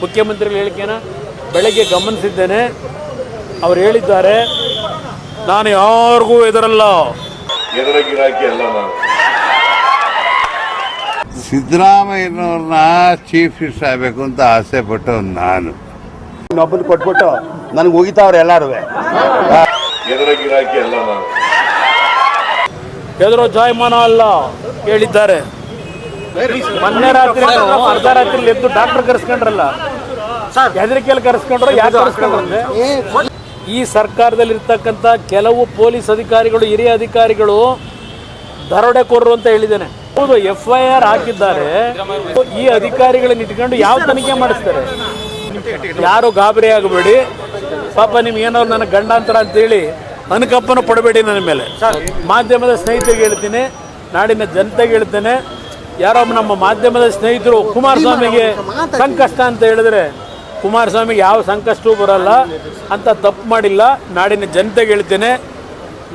ಮುಖ್ಯಮಂತ್ರಿಗಳ ಹೇಳಿಕೆನ ಬೆಳಗ್ಗೆ ಗಮನಿಸಿದ್ದೇನೆ. ಅವ್ರು ಹೇಳಿದ್ದಾರೆ. ನಾನು ಯಾರಿಗೂ ಎದುರಲ್ಲ ಅಲ್ಲ ನಾನು. ಸಿದ್ದರಾಮಯ್ಯನವ್ರನ್ನ ಚೀಫ್ ಮಿನಿಸ್ಟರ್ ಆಗಬೇಕು ಅಂತ ಆಸೆ ಪಟ್ಟು ನಾನು. ಇನ್ನೊಬ್ಬನ ಕೊಟ್ಬಿಟ್ಟು ನನಗೆ ಹೋಗಿತಾವ್ರೆ ಎಲ್ಲಾರು ಎದುರ ಗಿರಾಕಿ ಅಲ್ಲ ನಾನು. ಎದುರೋ ಜಾಯಮಾನ ಅಲ್ಲ ಹೇಳಿದ್ದಾರೆ. ಮೊನ್ನೆ ರಾತ್ರಿ ಅರ್ಧ ರಾತ್ರಿ ಎದ್ದು ಡಾಕ್ಟರ್ ಕರೆಸ್ಕೊಂಡ್ರಲ್ಲ. ಹೆದರಿಕೆಯಲ್ಲಿ ಕರೆಸ್ಕೊಂಡ್ರು ಯಾರು ಕರೆಸ್ಕೊಂಡ್ರೆ ಈ ಸರ್ಕಾರದಲ್ಲಿರ್ತಕ್ಕಂಥ ಕೆಲವು ಪೊಲೀಸ್ ಅಧಿಕಾರಿಗಳು ಹಿರಿಯ ಅಧಿಕಾರಿಗಳು ದರೋಡೆಕೋರರು ಅಂತ ಹೇಳಿದ್ದೇನೆ. ಹೌದು ಎಫ್ ಐ ಆರ್ ಹಾಕಿದ್ದಾರೆ. ಈ ಅಧಿಕಾರಿಗಳನ್ನ ಇಟ್ಕೊಂಡು ಯಾವ ತನಿಖೆ ಮಾಡಿಸ್ತಾರೆ? ಯಾರು ಗಾಬರಿ ಆಗಬೇಡಿ. ಪಾಪ ನಿಮ್ಗೆ ಏನೋ ನನ್ನ ಗಂಡಾಂತರ ಅಂತೇಳಿ ಅನುಕಪ್ಪನ ಪಡಬೇಡಿ ನನ್ನ ಮೇಲೆ. ಮಾಧ್ಯಮದ ಸ್ನೇಹಿತರಿಗೆ ಹೇಳ್ತೀನಿ ನಾಡಿನ ಜನತೆಗೆ ಹೇಳ್ತೇನೆ ಯಾರೋ ನಮ್ಮ ಮಾಧ್ಯಮದ ಸ್ನೇಹಿತರು ಕುಮಾರಸ್ವಾಮಿಗೆ ಸಂಕಷ್ಟ ಅಂತ ಹೇಳಿದ್ರೆ ಕುಮಾರಸ್ವಾಮಿಗೆ ಯಾವ ಸಂಕಷ್ಟವೂ ಬರಲ್ಲ ಅಂತ ತಪ್ಪು ಮಾಡಿಲ್ಲ. ನಾಡಿನ ಜನತೆಗೆ ಹೇಳ್ತೇನೆ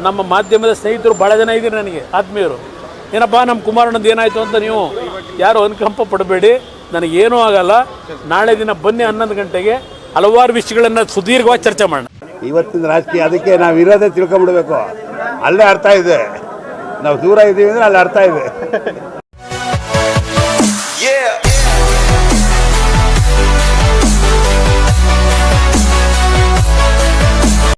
ನಮ್ಮ ಮಾಧ್ಯಮದ ಸ್ನೇಹಿತರು ಭಾಳ ಜನ ಇದ್ದೀರಿ ನನಗೆ ಆತ್ಮೀಯರು. ಏನಪ್ಪ ನಮ್ಮ ಕುಮಾರಣ್ಣಂದು ಏನಾಯಿತು ಅಂತ ನೀವು ಯಾರು ಅನುಕಂಪ ಪಡಬೇಡಿ ನನಗೇನೂ ಆಗಲ್ಲ. ನಾಳೆ ದಿನ ಬನ್ನಿ ಹನ್ನೊಂದು ಗಂಟೆಗೆ ಹಲವಾರು ವಿಷಯಗಳನ್ನು ಸುದೀರ್ಘವಾಗಿ ಚರ್ಚೆ ಮಾಡೋಣ. ಇವತ್ತಿನ ರಾಜಕೀಯ ಅದಕ್ಕೆ ನಾವು ಇರೋದೇ ತಿಳ್ಕೊಂಬಿಡ್ಬೇಕು. ಅಲ್ಲೇ ಅರ್ಥ ಇದೆ. ನಾವು ದೂರ ಇದ್ದೀವಿ ಅಂದರೆ ಅಲ್ಲಿ ಅರ್ಥ ಇದೆ. Yeah.